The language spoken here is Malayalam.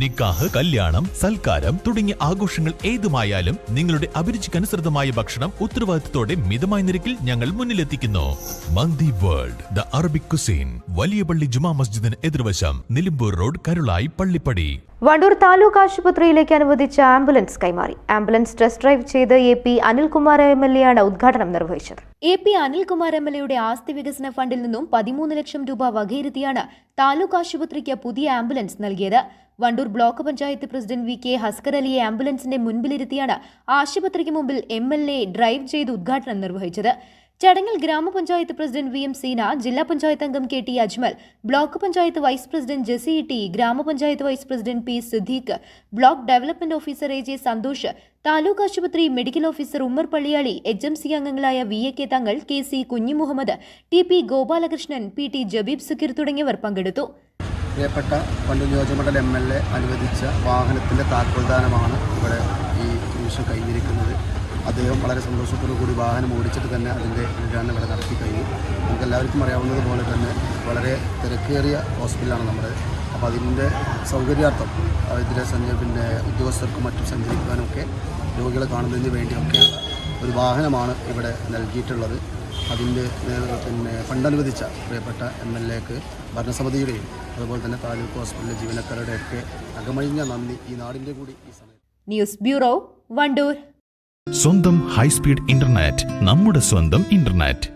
നിക്കാഹ് കല്യാണം സൽക്കാരം തുടങ്ങിയ ആഘോഷങ്ങൾ ഏതുമായാലും നിങ്ങളുടെ അഭിരുചിക്കനുസൃതമായ ഭക്ഷണം ഉത്തരവാദിത്തത്തോടെ മിതമായ നിരക്കിൽ ഞങ്ങൾ മുന്നിലെത്തിക്കുന്നു. Mandi world the Arabic cuisine വലിയ പള്ളി ജുമാ മസ്ജിദിന് എതിർവശം നിലമ്പൂർ റോഡ് കരുളായി പള്ളിപ്പടി. വണ്ടൂർ താലൂക്ക് ആശുപത്രിയിലേക്ക് അനുവദിച്ച ആംബുലൻസ് കൈമാറി. ആംബുലൻസ് ടെസ്റ്റ് ഡ്രൈവ് ചെയ്ത് A P Anilkumar M L എയാണ് ഉദ്ഘാടനം നിർവഹിച്ചത്. A P Anilkumar M L എയുടെ ആസ്തി വികസന ഫണ്ടിൽ നിന്നും പതിമൂന്ന് ലക്ഷം രൂപ വകയിരുത്തിയാണ് താലൂക്ക് ആശുപത്രിക്ക് പുതിയ ആംബുലൻസ് നൽകിയത്. Wandoor block panchayat president V K Haskar അലിയെ ആംബുലൻസിന്റെ മുൻപിലിരുത്തിയാണ് ആശുപത്രിക്ക് മുമ്പിൽ എം എൽ എ ഡ്രൈവ് ചെയ്ത് ഉദ്ഘാടനം നിർവഹിച്ചത്. ചടങ്ങിൽ ഗ്രാമപഞ്ചായത്ത് പ്രസിഡന്റ് വി എം സീന ജില്ലാ പഞ്ചായത്ത് അംഗം K T Ajmal block panchayat vice president Jessy T ഗ്രാമപഞ്ചായത്ത് vice president P Siddique block development officer A J Santhosh taluk ആശുപത്രി medical officer Ummer Palliyali H M C അംഗങ്ങളായ V A K Thangal K C Kunhimuhammed T P Gopalakrishnan P T Jabeeb Sukkeer തുടങ്ങിയവർ പങ്കെടുത്തു. പ്രിയപ്പെട്ട പണ്ട് നിയോജകമണ്ഡലം എം എൽ എ അനുവദിച്ച വാഹനത്തിന്റെ താക്കോൽദാനമാണ് ഇവിടെ ഈ നിമിഷം കഴിഞ്ഞിരിക്കുന്നത്. അദ്ദേഹം വളരെ സന്തോഷത്തോടു കൂടി വാഹനം ഓടിച്ചിട്ട് തന്നെ അതിന്റെ ഉദ്ഘാടനം ഇവിടെ നടത്തി കഴിഞ്ഞു. നമുക്ക് എല്ലാവർക്കും അറിയാവുന്നത് പോലെ തന്നെ വളരെ തിരക്കേറിയ ഹോസ്പിറ്റലാണ് നമ്മുടെ. അപ്പോൾ അതിന്റെ സൗകര്യാർത്ഥം ഇതിലെ സഞ്ച പിന്നെ ഉദ്യോഗസ്ഥർക്കും മറ്റും സഞ്ചരിക്കാനും ഒക്കെ രോഗികളെ കാണുന്നതിന് വേണ്ടിയൊക്കെയുള്ള ഒരു വാഹനമാണ് ഇവിടെ നൽകിയിട്ടുള്ളത്. അതിന്റെ പിന്നെ ഫണ്ട് അനുവദിച്ച പ്രിയപ്പെട്ട എം എൽ എക്ക് ഭരണസമിതിയുടെയും അതുപോലെ തന്നെ താലൂക്ക് ഹോസ്പിറ്റലിലെ ജീവനക്കാരുടെയൊക്കെ അകമഴിഞ്ഞ നന്ദി ഈ നാടിന്റെ കൂടി ഈ സമയത്ത് ന്യൂസ് ബ്യൂറോ വണ്ടൂർ. സ്വന്തം ഹൈസ്പീഡ് ഇന്റർനെറ്റ് നമ്മുടെ സ്വന്തം ഇന്റർനെറ്റ്.